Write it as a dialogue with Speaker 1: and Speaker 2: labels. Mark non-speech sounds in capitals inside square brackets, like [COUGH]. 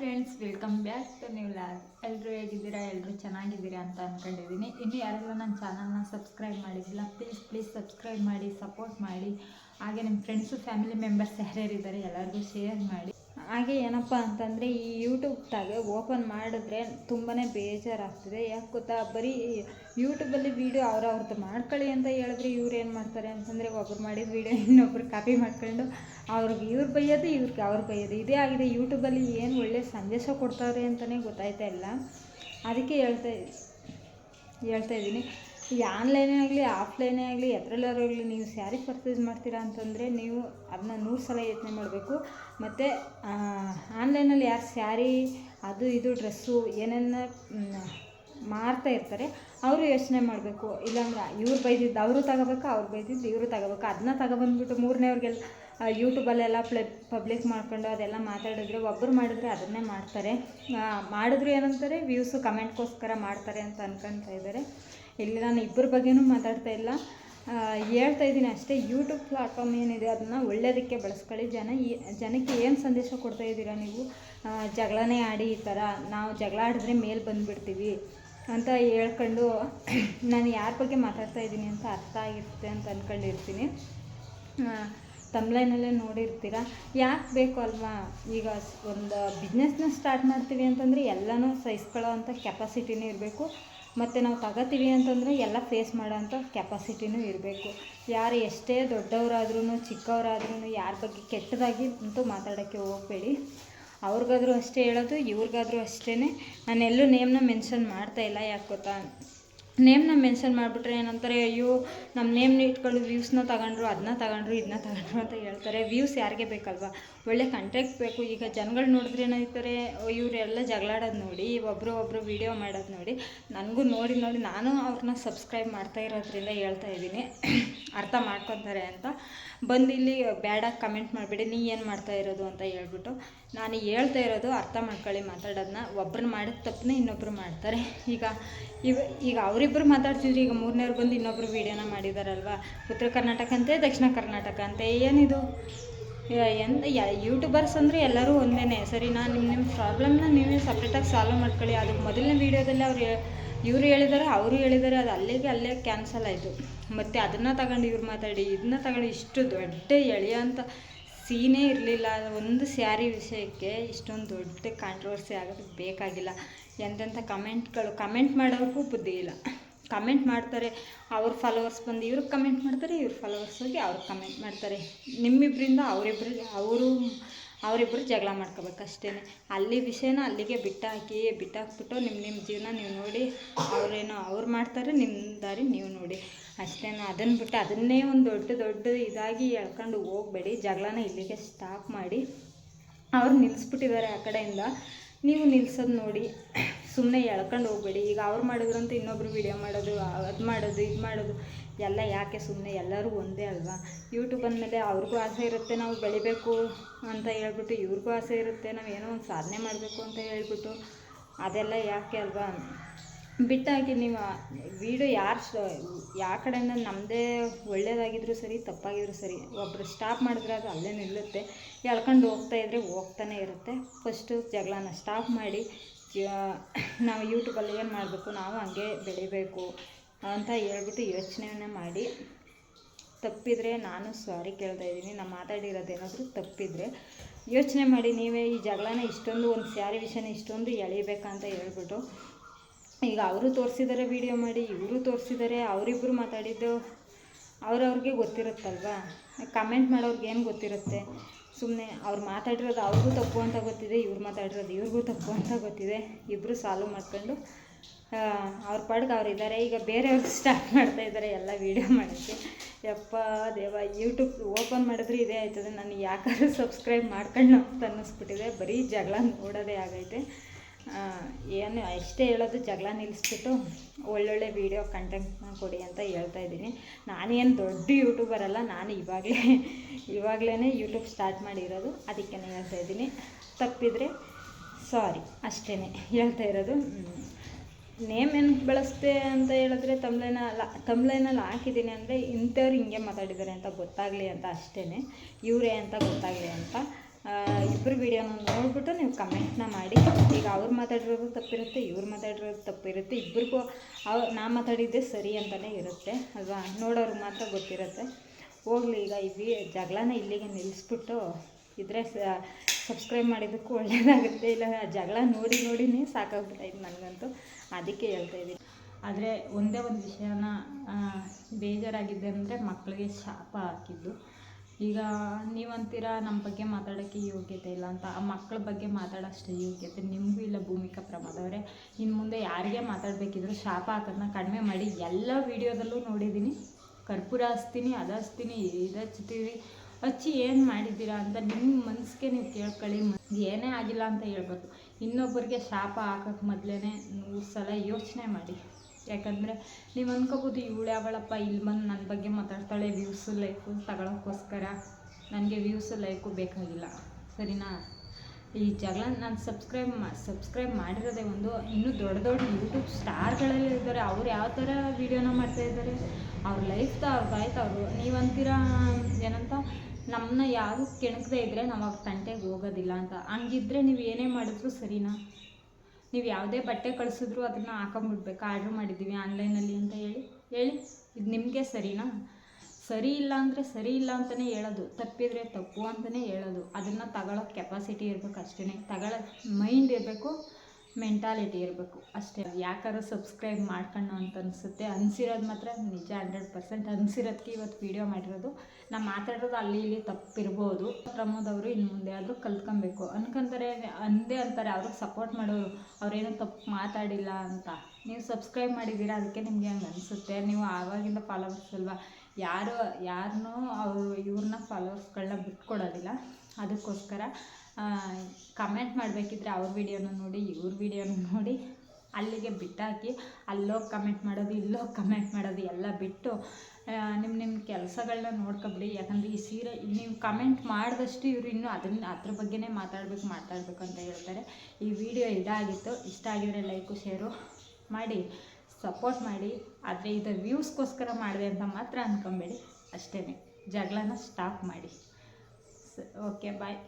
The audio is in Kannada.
Speaker 1: Friends welcome back to new log ಎಲ್ಲರೂ ಹೇಗಿದ್ದೀರಾ? ಎಲ್ಲರೂ ಚೆನ್ನಾಗಿದ್ದೀರಾ ಅಂತ ಅಂದ್ಕೊಂಡಿದ್ದೀನಿ ಇನ್ನು ಯಾರೆಲ್ಲ ನನ್ನ ಚಾನಲ್ನ ಸಬ್ಸ್ಕ್ರೈಬ್ ಮಾಡಿದ್ದಿಲ್ಲ ಪ್ಲೀಸ್ ಪ್ಲೀಸ್ ಸಬ್ಸ್ಕ್ರೈಬ್ ಮಾಡಿ ಸಪೋರ್ಟ್ ಮಾಡಿ. ಹಾಗೆ ನಿಮ್ಮ ಫ್ರೆಂಡ್ಸು ಫ್ಯಾಮಿಲಿ ಮೆಂಬರ್ಸ್ ಯಾರ್ಯಾರಿದ್ದಾರೆ ಎಲ್ಲರಿಗೂ ಶೇರ್ ಮಾಡಿ. ಹಾಗೆ ಏನಪ್ಪ ಅಂತಂದರೆ ಈ ಯೂಟ್ಯೂಬ್ದಾಗೆ ಓಪನ್ ಮಾಡಿದ್ರೆ ತುಂಬಾ ಬೇಜಾರಾಗ್ತಿದೆ. ಯಾಕೆ ಗೊತ್ತಾ? ಬರೀ ಯೂಟ್ಯೂಬಲ್ಲಿ ವೀಡಿಯೋ ಅವ್ರವ್ರದ್ದು ಮಾಡ್ಕೊಳ್ಳಿ ಅಂತ ಹೇಳಿದ್ರೆ ಇವ್ರು ಏನು ಮಾಡ್ತಾರೆ ಅಂತಂದರೆ ಒಬ್ರು ಮಾಡಿದ ವೀಡಿಯೋ ಇನ್ನೊಬ್ರು ಕಾಪಿ ಮಾಡ್ಕೊಂಡು ಅವ್ರಿಗೆ ಇವ್ರು ಬೈಯೋದು, ಇವ್ರಿಗೆ ಅವ್ರು ಬೈಯೋದು. ಇದೇ ಆಗಿದೆ. ಯೂಟ್ಯೂಬಲ್ಲಿ ಏನು ಒಳ್ಳೆಯ ಸಂದೇಶ ಕೊಡ್ತಾರೆ ಅಂತಲೇ ಗೊತ್ತಾಯ್ತಾ ಇಲ್ಲ? ಅದಕ್ಕೆ ಹೇಳ್ತಾ ಹೇಳ್ತಾ ಇದ್ದೀನಿ. ಈ ಆನ್ಲೈನೇ ಆಗಲಿ, ಆಫ್ಲೈನೇ ಆಗಲಿ, ಎದ್ರಲ್ಲಾರು ಆಗಲಿ ನೀವು ಸ್ಯಾರಿ ಪರ್ಚೇಸ್ ಮಾಡ್ತೀರಾ ಅಂತಂದರೆ ನೀವು ಅದನ್ನ ನೂರು ಸಲ ಯೋಚನೆ ಮಾಡಬೇಕು. ಮತ್ತು ಆನ್ಲೈನಲ್ಲಿ ಯಾರು ಸ್ಯಾರಿ, ಅದು ಇದು, ಡ್ರೆಸ್ಸು ಏನನ್ನ ಮಾರ್ತಾ ಇರ್ತಾರೆ, ಅವರು ಯೋಚನೆ ಮಾಡಬೇಕು. ಇಲ್ಲಾಂದ್ರೆ ಇವ್ರು ಬೈದಿದ್ದು ಅವರು ತಗೋಬೇಕು, ಅವ್ರು ಬೈದಿದ್ದು ಇವರು ತಗೋಬೇಕು. ಅದನ್ನ ತಗೊಬಂದ್ಬಿಟ್ಟು ಮೂರನೇವ್ರಿಗೆಲ್ಲ ಯೂಟ್ಯೂಬಲ್ಲೆಲ್ಲ ಪ್ಲೆ, ಪಬ್ಲಿಕ್ ಮಾಡ್ಕೊಂಡು ಅದೆಲ್ಲ ಮಾತಾಡಿದ್ರೆ ಒಬ್ಬರು ಮಾಡಿದ್ರೆ ಅದನ್ನೇ ಮಾಡ್ತಾರೆ. ಮಾಡಿದ್ರು ಏನಂತಾರೆ, ವ್ಯೂಸು ಕಮೆಂಟ್ಗೋಸ್ಕರ ಮಾಡ್ತಾರೆ ಅಂತ ಅನ್ಕೊತಾ ಇದ್ದಾರೆ. ಇಲ್ಲಿ ನಾನು ಇಬ್ಬರ ಬಗ್ಗೆನೂ ಮಾತಾಡ್ತಾ ಇಲ್ಲ. ಹೇಳ್ತಾ ಇದ್ದೀನಿ ಅಷ್ಟೇ ಯೂಟ್ಯೂಬ್ ಪ್ಲಾಟ್ಫಾರ್ಮ್ ಏನಿದೆ ಅದನ್ನು ಒಳ್ಳೆಯದಕ್ಕೆ ಬಳಸ್ಕೊಳ್ಳಿ. ಜನ ಈ, ಜನಕ್ಕೆ ಏನು ಸಂದೇಶ ಕೊಡ್ತಾ ಇದ್ದೀರಾ ನೀವು? ಜಗಳನೇ ಆಡಿ ಈ ಥರ ನಾವು ಜಗಳ ಆಡಿದ್ರೆ ಮೇಲೆ ಬಂದುಬಿಡ್ತೀವಿ ಅಂತ ಹೇಳ್ಕೊಂಡು [CLEARS THROAT] ನಾನು ಯಾರ ಬಗ್ಗೆ ಮಾತಾಡ್ತಾ ಇದ್ದೀನಿ ಅಂತ ಅರ್ಥ ಆಗಿರುತ್ತೆ ಅಂತ ಅಂದ್ಕೊಂಡಿರ್ತೀನಿ ತಮ್ಲೈನಲ್ಲೇ ನೋಡಿರ್ತೀರ? ಯಾಕೆ ಬೇಕು ಅಲ್ವಾ? ಈಗ ಒಂದು ಬಿಸ್ನೆಸ್ನ ಸ್ಟಾರ್ಟ್ ಮಾಡ್ತೀವಿ ಅಂತಂದರೆ ಎಲ್ಲನೂ ಸಹಿಸ್ಕೊಳ್ಳೋ ಅಂಥ ಕೆಪಾಸಿಟಿನೂ ಇರಬೇಕು. ಮತ್ತು ನಾವು ತಗೋತೀವಿ ಅಂತಂದರೆ ಎಲ್ಲ ಫೇಸ್ ಮಾಡೋಂಥ ಕೆಪಾಸಿಟಿನೂ ಇರಬೇಕು. ಯಾರು ಎಷ್ಟೇ ದೊಡ್ಡವರಾದ್ರೂ ಚಿಕ್ಕವರಾದ್ರೂ ಯಾರ ಬಗ್ಗೆ ಕೆಟ್ಟದಾಗಿ ಅಂತೂ ಮಾತಾಡೋಕ್ಕೆ ಹೋಗಬೇಡಿ. ಅವ್ರಿಗಾದ್ರೂ ಅಷ್ಟೇ ಹೇಳೋದು, ಇವ್ರಿಗಾದ್ರೂ ಅಷ್ಟೇ ನಾನು ಎಲ್ಲೂ ನೇಮ್ನ ಮೆನ್ಷನ್ ಮಾಡ್ತಾ ಇಲ್ಲ ಯಾಕೆ ಗೊತ್ತಾ? ನೇಮ್ನ ಮೆನ್ಷನ್ ಮಾಡಿಬಿಟ್ರೆ ಏನಂತಾರೆ, ಅಯ್ಯೋ ನಮ್ಮ ನೇಮ್ನ ಇಟ್ಕೊಂಡು ವ್ಯೂಸ್ನ ತಗೊಂಡ್ರು ಅದನ್ನ ತಗೊಂಡ್ರು ಇದನ್ನ ತಗೊಂಡ್ರು ಅಂತ ಹೇಳ್ತಾರೆ. ವ್ಯೂಸ್ ಯಾರಿಗೆ ಬೇಕಲ್ವಾ? ಒಳ್ಳೆ ಕಂಟೆಂಟ್ ಬೇಕು. ಈಗ ಜನಗಳು ನೋಡಿದ್ರೆ ಏನಾಯ್ತಾರೆ, ಇವರೆಲ್ಲ ಜಗಳಾಡೋದು ನೋಡಿ ಒಬ್ಬರು ಒಬ್ಬರು ವೀಡಿಯೋ ಮಾಡೋದು ನೋಡಿ, ನನಗೂ ನೋಡಿ ನೋಡಿ ನಾನು ಅವ್ರನ್ನ ಸಬ್ಸ್ಕ್ರೈಬ್ ಮಾಡ್ತಾ ಇರೋದ್ರಿಂದ ಹೇಳ್ತಾ ಇದ್ದೀನಿ. [COUGHS] ಅರ್ಥ ಮಾಡ್ಕೊತಾರೆ ಅಂತ. ಬಂದು ಇಲ್ಲಿ ಬ್ಯಾಡಾಗಿ ಕಮೆಂಟ್ ಮಾಡಿಬಿಡಿ, ನೀ ಏನು ಮಾಡ್ತಾ ಇರೋದು ಅಂತ ಹೇಳ್ಬಿಟ್ಟು ನಾನು ಹೇಳ್ತಾ ಇರೋದು ಅರ್ಥ ಮಾಡ್ಕೊಳ್ಳಿ ಮಾತಾಡೋದನ್ನ ಒಬ್ರನ್ನ ಮಾಡಿದ ತಪ್ಪನ್ನ ಇನ್ನೊಬ್ಬರು ಮಾಡ್ತಾರೆ. ಈಗ ಇವ ಈಗ ಅವರಿಬ್ಬರು ಮಾತಾಡ್ತಿದ್ರು, ಈಗ ಮೂರನೇವ್ರು ಬಂದು ಇನ್ನೊಬ್ರು ವೀಡಿಯೋನ ಮಾಡಿದಾರಲ್ವಾ? ಉತ್ತರ ಕರ್ನಾಟಕ ಅಂತೆ, ದಕ್ಷಿಣ ಕರ್ನಾಟಕ ಅಂತೆ, ಏನಿದು? ಎಂತ ಯೂಟ್ಯೂಬರ್ಸ್ ಅಂದರೆ ಎಲ್ಲರೂ ಒಂದೇ ಸರಿ, ನಾನು ನಿಮ್ಮ ನಿಮ್ಮ ಪ್ರಾಬ್ಲಮ್ನ ನೀವೇ ಸಪ್ರೇಟಾಗಿ ಸಾಲ್ವ್ ಮಾಡ್ಕೊಳ್ಳಿ. ಅದು ಮೊದಲನೇ ವೀಡಿಯೋದಲ್ಲಿ ಅವ್ರು ಇವರು ಹೇಳಿದ್ದಾರೆ ಅವರು ಹೇಳಿದ್ದಾರೆ ಅದು ಅಲ್ಲಿಗೆ ಅಲ್ಲೇ ಕ್ಯಾನ್ಸಲ್ ಆಯಿತು. ಮತ್ತು ಅದನ್ನು ತಗೊಂಡು ಇವ್ರು ಮಾತಾಡಿ ಇದನ್ನ ತಗೊಂಡು ಇಷ್ಟು ದೊಡ್ಡ ಎಳೆಯ ಅಂತ ಸೀನೇ ಇರಲಿಲ್ಲ. ಒಂದು ಸ್ಯಾರಿ ವಿಷಯಕ್ಕೆ ಇಷ್ಟೊಂದು ದೊಡ್ಡ ಕಾಂಟ್ರವರ್ಸಿ ಆಗೋದಕ್ಕೆ ಬೇಕಾಗಿಲ್ಲ. ಎಂತೆಂಥ ಕಮೆಂಟ್ಗಳು, ಕಮೆಂಟ್ ಮಾಡೋರ್ಗೂ ಬುದ್ಧಿ ಇಲ್ಲ. ಕಮೆಂಟ್ ಮಾಡ್ತಾರೆ, ಅವ್ರ ಫಾಲೋವರ್ಸ್ ಬಂದು ಇವ್ರಿಗೆ ಕಮೆಂಟ್ ಮಾಡ್ತಾರೆ, ಇವ್ರ ಫಾಲೋವರ್ಸ್ ಹೋಗಿ ಅವ್ರಿಗೆ ಕಮೆಂಟ್ ಮಾಡ್ತಾರೆ. ನಿಮ್ಮಿಬ್ಬರಿಂದ ಅವರಿಬ್ಬರು ಅವರು ಅವರಿಬ್ಬರು ಜಗಳ ಮಾಡ್ಕೋಬೇಕು ಅಷ್ಟೇ ಅಲ್ಲಿ ವಿಷಯನ ಅಲ್ಲಿಗೆ ಬಿಟ್ಟಾಕಿ, ಬಿಟ್ಟಾಕ್ಬಿಟ್ಟು ನಿಮ್ಮ ನಿಮ್ಮ ಜೀವನ ನೀವು ನೋಡಿ, ಅವರೇನೋ ಅವ್ರು ಮಾಡ್ತಾರೆ ನಿಮ್ಮ ದಾರಿ ನೀವು ನೋಡಿ. ಅಷ್ಟೇನೋ ಅದನ್ನು ಬಿಟ್ಟು ಅದನ್ನೇ ಒಂದು ದೊಡ್ಡ ದೊಡ್ಡ ಇದಾಗಿ ಎಳ್ಕೊಂಡು ಹೋಗಬೇಡಿ. ಜಗಳನ ಇಲ್ಲಿಗೆ ಸ್ಟಾಪ್ ಮಾಡಿ. ಅವ್ರು ನಿಲ್ಲಿಸ್ಬಿಟ್ಟಿದ್ದಾರೆ ಆ ಕಡೆಯಿಂದ. ನೀವು ನಿಲ್ಸೋದು ನೋಡಿ. ಸುಮ್ಮನೆ ಎಳ್ಕೊಂಡು ಹೋಗಬೇಡಿ. ಈಗ ಅವ್ರು ಮಾಡಿದ್ರಂತ ಇನ್ನೊಬ್ರು ವೀಡಿಯೋ ಮಾಡೋದು, ಅದು ಮಾಡೋದು, ಇದು ಮಾಡೋದು. ಎಲ್ಲ ಯಾಕೆ ಸುಮ್ಮನೆ ಎಲ್ಲರೂ ಒಂದೇ ಅಲ್ವಾ? ಯೂಟ್ಯೂಬ್ ಅಂದಮೇಲೆ ಅವ್ರಿಗೂ ಆಸೆ ಇರುತ್ತೆ ನಾವು ಬೆಳಿಬೇಕು ಅಂತ ಹೇಳ್ಬಿಟ್ಟು, ಇವ್ರಿಗೂ ಆಸೆ ಇರುತ್ತೆ ನಾವು ಏನೋ ಒಂದು ಸಾಧನೆ ಮಾಡಬೇಕು ಅಂತ ಹೇಳ್ಬಿಟ್ಟು. ಅದೆಲ್ಲ ಯಾಕೆ ಅಲ್ವಾ? ಬಿಟ್ಟಾಕಿ ನೀವು ವೀಡಿಯೋ ಯಾರು ಯಾವ ಕಡೆಯಿಂದ ನಮ್ಮದೇ ಒಳ್ಳೇದಾಗಿದ್ರು ಸರಿ, ತಪ್ಪಾಗಿದ್ರು ಸರಿ ಒಬ್ಬರು ಸ್ಟಾಪ್ ಮಾಡಿದ್ರೆ ಅದು ಅಲ್ಲೇ ನಿಲ್ಲುತ್ತೆ. ಎಳ್ಕೊಂಡು ಹೋಗ್ತಾ ಇದ್ರೆ ಹೋಗ್ತಾನೆ ಇರುತ್ತೆ. ಫಸ್ಟು ಜಗಳನ ಸ್ಟಾಪ್ ಮಾಡಿ ನಾವು ಯೂಟ್ಯೂಬಲ್ಲಿ ಏನು ಮಾಡಬೇಕು, ನಾವು ಹಂಗೆ ಬೆಳಿಬೇಕು ಅಂತ ಹೇಳ್ಬಿಟ್ಟು ಯೋಚನೆಯನ್ನ ಮಾಡಿ. ತಪ್ಪಿದರೆ ನಾನು ಸಾರಿ ಕೇಳ್ತಾ ಇದ್ದೀನಿ, ನಾನು ಮಾತಾಡಿರೋದೇನಾದರೂ ತಪ್ಪಿದರೆ ಯೋಚನೆ ಮಾಡಿ. ನೀವೇ ಈ ಜಗಳನ ಇಷ್ಟೊಂದು, ಒಂದು ಸ್ಯಾರಿ ವಿಷಯನ ಇಷ್ಟೊಂದು ಎಳಿಬೇಕಂತ ಹೇಳ್ಬಿಟ್ಟು ಈಗ ಅವರು ತೋರಿಸಿದ್ದಾರೆ ವೀಡಿಯೋ ಮಾಡಿ, ಇವರು ತೋರಿಸಿದ್ದಾರೆ ಅವರಿಬ್ಬರು ಮಾತಾಡಿದ್ದು ಅವ್ರವ್ರಿಗೆ ಗೊತ್ತಿರುತ್ತಲ್ವಾ? ಕಮೆಂಟ್ ಮಾಡೋರ್ಗೆ ಏನು ಗೊತ್ತಿರುತ್ತೆ? ಸುಮ್ಮನೆ ಅವ್ರು ಮಾತಾಡಿರೋದು ಅವ್ರಿಗೂ ತಪ್ಪು ಅಂತ ಗೊತ್ತಿದೆ, ಇವ್ರು ಮಾತಾಡಿರೋದು ಇವ್ರಿಗೂ ತಪ್ಪು ಅಂತ ಗೊತ್ತಿದೆ. ಇಬ್ಬರು ಸಾಲ್ವ್ ಮಾಡ್ಕೊಂಡು ಅವ್ರ ಪಾಡ್ಗೆ ಅವ್ರು ಇದ್ದಾರೆ ಈಗ ಬೇರೆಯವ್ರಿಗೆ ಸ್ಟಾರ್ಟ್ [LAUGHS] ಮಾಡ್ತಾ ಇದ್ದಾರೆ ಎಲ್ಲ ವೀಡಿಯೋ ಮಾಡೋಕ್ಕೆ. ಯಪ್ಪ ದೇವ ಯೂಟ್ಯೂಬ್ ಓಪನ್ ಮಾಡಿದ್ರೆ ಇದೇ ಆಯ್ತದೆ. ನಾನು ಯಾಕಾದ್ರೂ ಸಬ್ಸ್ಕ್ರೈಬ್ ಮಾಡ್ಕೊಂಡು ಅಂತ ಅನ್ನಿಸ್ಬಿಟ್ಟಿದೆ. ಬರೀ ಜಗಳ ನೋಡೋದೇ ಆಗೈತೆ. ಏನು ಅಷ್ಟೇ ಹೇಳೋದು ಜಗಳ ನಿಲ್ಲಿಸ್ಬಿಟ್ಟು ಒಳ್ಳೊಳ್ಳೆ ವೀಡಿಯೋ ಕಂಟೆಂಟ್ನ ಕೊಡಿ ಅಂತ ಹೇಳ್ತಾ ಇದ್ದೀನಿ. ನಾನೇನು ದೊಡ್ಡ ಯೂಟ್ಯೂಬರ್ ಅಲ್ಲ, ನಾನು ಇವಾಗಲೇ ಇವಾಗಲೇ ಯೂಟ್ಯೂಬ್ ಸ್ಟಾರ್ಟ್ ಮಾಡಿರೋದು. ಅದಕ್ಕೆ ಹೇಳ್ತಾ ಇದ್ದೀನಿ. ತಪ್ಪಿದರೆ ಸಾರಿ ಅಷ್ಟೇ ಹೇಳ್ತಾ ಇರೋದು. ನೇಮ್ ಏನು ಬಳಸ್ತೆ ಅಂತ ಹೇಳಿದ್ರೆ ತಮ್ಲೈನ ತಮ್ಲೈನಲ್ಲಿ ಹಾಕಿದ್ದೀನಿ ಅಂದರೆ ಇಂಥವ್ರು ಹಿಂಗೆ ಮಾತಾಡಿದ್ದಾರೆ ಅಂತ ಗೊತ್ತಾಗಲಿ ಅಂತ ಅಷ್ಟೇ ಇವರೇ ಅಂತ ಗೊತ್ತಾಗಲಿ ಅಂತ ಇಬ್ಬರು ವೀಡಿಯೋನ ನೋಡ್ಬಿಟ್ಟು ನೀವು ಕಮೆಂಟ್ನ ಮಾಡಿ. ಈಗ ಅವ್ರು ಮಾತಾಡಿರೋದು ತಪ್ಪಿರುತ್ತೆ, ಇವ್ರು ಮಾತಾಡಿರೋದು ತಪ್ಪಿರುತ್ತೆ ಇಬ್ಬರಿಗೂ ಅವ್ ನಾ ಮಾತಾಡಿದ್ದೆ ಸರಿ ಅಂತಲೇ ಇರುತ್ತೆ, ಅಲ್ವಾ? ನೋಡೋರಿಗೆ ಮಾತ್ರ ಗೊತ್ತಿರುತ್ತೆ. ಹೋಗ್ಲಿ, ಈಗ ಈ ವಿ, ಜಗಳನ ಇಲ್ಲಿಗೆ ನಿಲ್ಲಿಸ್ಬಿಟ್ಟು ಇದ್ರೆ ಸಬ್ಸ್ಕ್ರೈಬ್ ಮಾಡಿದ್ದಕ್ಕೂ ಒಳ್ಳೆಯದಾಗುತ್ತೆ ಇಲ್ಲ, ಜಗಳ ನೋಡಿ ನೋಡಿನೇ ಸಾಕಾಗ್ಬಿಟ್ಟಾಯ್ತು ನನಗಂತೂ. ಅದಕ್ಕೆ ಹೇಳ್ತಾ ಇದ್ದೀನಿ ಆದರೆ ಒಂದೇ ಒಂದು ವಿಷಯನ ಬೇಜಾರಾಗಿದೆ ಅಂದರೆ ಮಕ್ಕಳಿಗೆ ಶಾಪ ಹಾಕಿದ್ದು. ಈಗ ನೀವಂತೀರ ನಮ್ಮ ಬಗ್ಗೆ ಮಾತಾಡೋಕ್ಕೆ ಯೋಗ್ಯತೆ ಇಲ್ಲ ಅಂತ, ಆ ಮಕ್ಕಳ ಬಗ್ಗೆ ಮಾತಾಡೋಷ್ಟು ಯೋಗ್ಯತೆ ನಿಮಗೂ ಇಲ್ಲ ಭೂಮಿಕಾ ಪ್ರಮಾದವರೇ ಇನ್ನು ಮುಂದೆ ಯಾರಿಗೆ ಮಾತಾಡಬೇಕಿದ್ರು ಶಾಪ ಹಾಕೋದನ್ನ ಕಡಿಮೆ ಮಾಡಿ ಎಲ್ಲ ವೀಡಿಯೋದಲ್ಲೂ ನೋಡಿದ್ದೀನಿ ಕರ್ಪೂರ ಹಚ್ತೀನಿ, ಅದು ಹಚ್ತೀನಿ, ಇದು ಹಚ್ತೀವಿ ಹಚ್ಚಿ ಏನು ಮಾಡಿದ್ದೀರಾ ಅಂತ ನಿಮ್ಮ ಮನಸ್ಸಿಗೆ ನೀವು ಕೇಳ್ಕೊಳ್ಳಿ. ಏನೇ ಆಗಿಲ್ಲ ಅಂತ ಹೇಳ್ಬೋದು ಇನ್ನೊಬ್ಬರಿಗೆ ಶಾಪ ಹಾಕೋಕ್ಕೆ ಮೊದಲೇ ನೂರು ಸಲ ಯೋಚನೆ ಮಾಡಿ. ಯಾಕಂದರೆ ನೀವು ಅನ್ಕೋಬೋದು ಇವಳು ಯಾವಳಪ್ಪ ಇಲ್ಲಿ ಬಂದು ನನ್ನ ಬಗ್ಗೆ ಮಾತಾಡ್ತಾಳೆ ವ್ಯೂಸು ಲೈಕು ತಗೊಳಕ್ಕೋಸ್ಕರ. ನನಗೆ ವ್ಯೂಸು ಲೈಕು ಬೇಕಾಗಿಲ್ಲ. ಸರಿನಾ? ಈ ಜಗಳ ನಾನು ಸಬ್ಸ್ಕ್ರೈಬ್ ಮಾ ಸಬ್ಸ್ಕ್ರೈಬ್ ಮಾಡಿರೋದೇ ಒಂದು ಇನ್ನೂ ದೊಡ್ಡ ದೊಡ್ಡ ಯೂಟ್ಯೂಬ್ ಸ್ಟಾರ್ಗಳೆಲ್ಲ ಇದ್ದಾರೆ. ಅವ್ರು ಯಾವ ಥರ ವೀಡಿಯೋನ ಮಾಡ್ತಾ ಇದ್ದಾರೆ? ಅವ್ರ ಲೈಫ್ದ ಅವ್ರ ಆಯ್ತು ಅವರು? ನೀವಂತೀರ ಏನಂತ? ನಮ್ಮನ್ನ ಯಾರು ಕೆಣಕದೇ ಇದ್ದರೆ ನಾವು ಅವ್ರ ತಂಟೆಗೆ ಹೋಗೋದಿಲ್ಲ ಅಂತ. ಹಂಗಿದ್ರೆ ನೀವು ಏನೇ ಮಾಡಿದ್ರು ಸರಿನಾ? ನೀವು ಯಾವುದೇ ಬಟ್ಟೆ ಕಳಿಸಿದ್ರು ಅದನ್ನು ಹಾಕೊಂಬಿಡ್ಬೇಕು. ಆರ್ಡ್ರ್ ಮಾಡಿದ್ದೀವಿ ಆನ್ಲೈನಲ್ಲಿ ಅಂತ ಹೇಳಿ. ಹೇಳಿ, ಇದು ನಿಮಗೆ ಸರಿನಾ? ಸರಿ ಇಲ್ಲ ಅಂದರೆ ಸರಿ ಇಲ್ಲ ಅಂತಲೇ ಹೇಳೋದು. ತಪ್ಪಿದರೆ ತಪ್ಪು ಅಂತಲೇ ಹೇಳೋದು. ಅದನ್ನು ತಗೊಳ್ಳೋ ಕೆಪಾಸಿಟಿ ಇರಬೇಕು ಅಷ್ಟೇ ತಗೊಳ್ಳೋ ಮೈಂಡ್ ಇರಬೇಕು. ಮೆಂಟಾಲಿಟಿ ಇರಬೇಕು. ಅಷ್ಟೇ. ಯಾಕಾದ್ರೂ ಸಬ್ಸ್ಕ್ರೈಬ್ ಮಾಡ್ಕೊಂಡು ಅಂತ ಅನಿಸುತ್ತೆ. ಅನಿಸಿರೋದು ಮಾತ್ರ ನಿಜ ಹಂಡ್ರೆಡ್ ಪರ್ಸೆಂಟ್ ಅನಿಸಿರೋದಕ್ಕೆ ಇವತ್ತು ವೀಡಿಯೋ ಮಾಡಿರೋದು. ನಾನು ಮಾತಾಡೋದು ಅಲ್ಲಿ ಇಲ್ಲಿ ತಪ್ಪಿರ್ಬೋದು. ಪ್ರಮೋದ್ ಅವರು ಇನ್ನು ಮುಂದೆ ಆದರೂ ಕಲ್ತ್ಕೊಬೇಕು. ಅನ್ಕೊಂತಾರೆ, ಅಂದೇ ಅಂತಾರೆ. ಅವ್ರಿಗೆ ಸಪೋರ್ಟ್ ಮಾಡೋರು ಅವ್ರೇನು ತಪ್ಪು ಮಾತಾಡಿಲ್ಲ ಅಂತ. ನೀವು ಸಬ್ಸ್ಕ್ರೈಬ್ ಮಾಡಿದ್ದೀರಾ? ಅದಕ್ಕೆ ನಿಮಗೆ ಹಂಗೆ ಅನಿಸುತ್ತೆ. ನೀವು ಆವಾಗಿಂದ ಫಾಲೋವರ್ಸ್ ಅಲ್ವಾ? ಯಾರು ಯಾರನ್ನೂ ಅವರು, ಇವ್ರನ್ನ ಫಾಲೋವರ್ಸ್ಗಳನ್ನ ಬಿಟ್ಕೊಡೋದಿಲ್ಲ. ಅದಕ್ಕೋಸ್ಕರ ಕಮೆಂಟ್ ಮಾಡಬೇಕಿದ್ರೆ ಅವ್ರ ವೀಡಿಯೋನ ನೋಡಿ, ಇವ್ರ ವೀಡಿಯೋನ ನೋಡಿ. ಅಲ್ಲಿಗೆ ಬಿಟ್ಟಾಕಿ, ಅಲ್ಲೋಗಿ ಕಮೆಂಟ್ ಮಾಡೋದು, ಇಲ್ಲೋಗಿ ಕಮೆಂಟ್ ಮಾಡೋದು ಎಲ್ಲ ಬಿಟ್ಟು ನಿಮ್ಮ ನಿಮ್ಮ ಕೆಲಸಗಳನ್ನ ನೋಡ್ಕೊಬಿಡಿ. ಯಾಕಂದರೆ ಈ ಸೀರೆ ನೀವು ಕಮೆಂಟ್ ಮಾಡಿದಷ್ಟು ಇವರು ಇನ್ನೂ ಅದನ್ನ ಅದ್ರ ಬಗ್ಗೆನೇ ಮಾತಾಡಬೇಕು ಮಾತಾಡಬೇಕು ಅಂತ ಹೇಳ್ತಾರೆ. ಈ ವಿಡಿಯೋ ಇದಾಗಿತ್ತು. ಇಷ್ಟ ಆಗಿದ್ರೆ ಲೈಕು ಶೇರು ಮಾಡಿ ಸಪೋರ್ಟ್ ಮಾಡಿ. ಆದರೆ ಇದು ವ್ಯೂಸ್ಗೋಸ್ಕರ ಮಾಡಿದೆ ಅಂತ ಮಾತ್ರ ಅಂದ್ಕೊಬೇಡಿ ಅಷ್ಟೇ ಜಗಳನ ಸ್ಟಾಪ್ ಮಾಡಿ. ಸ ಓಕೆ ಬಾಯ್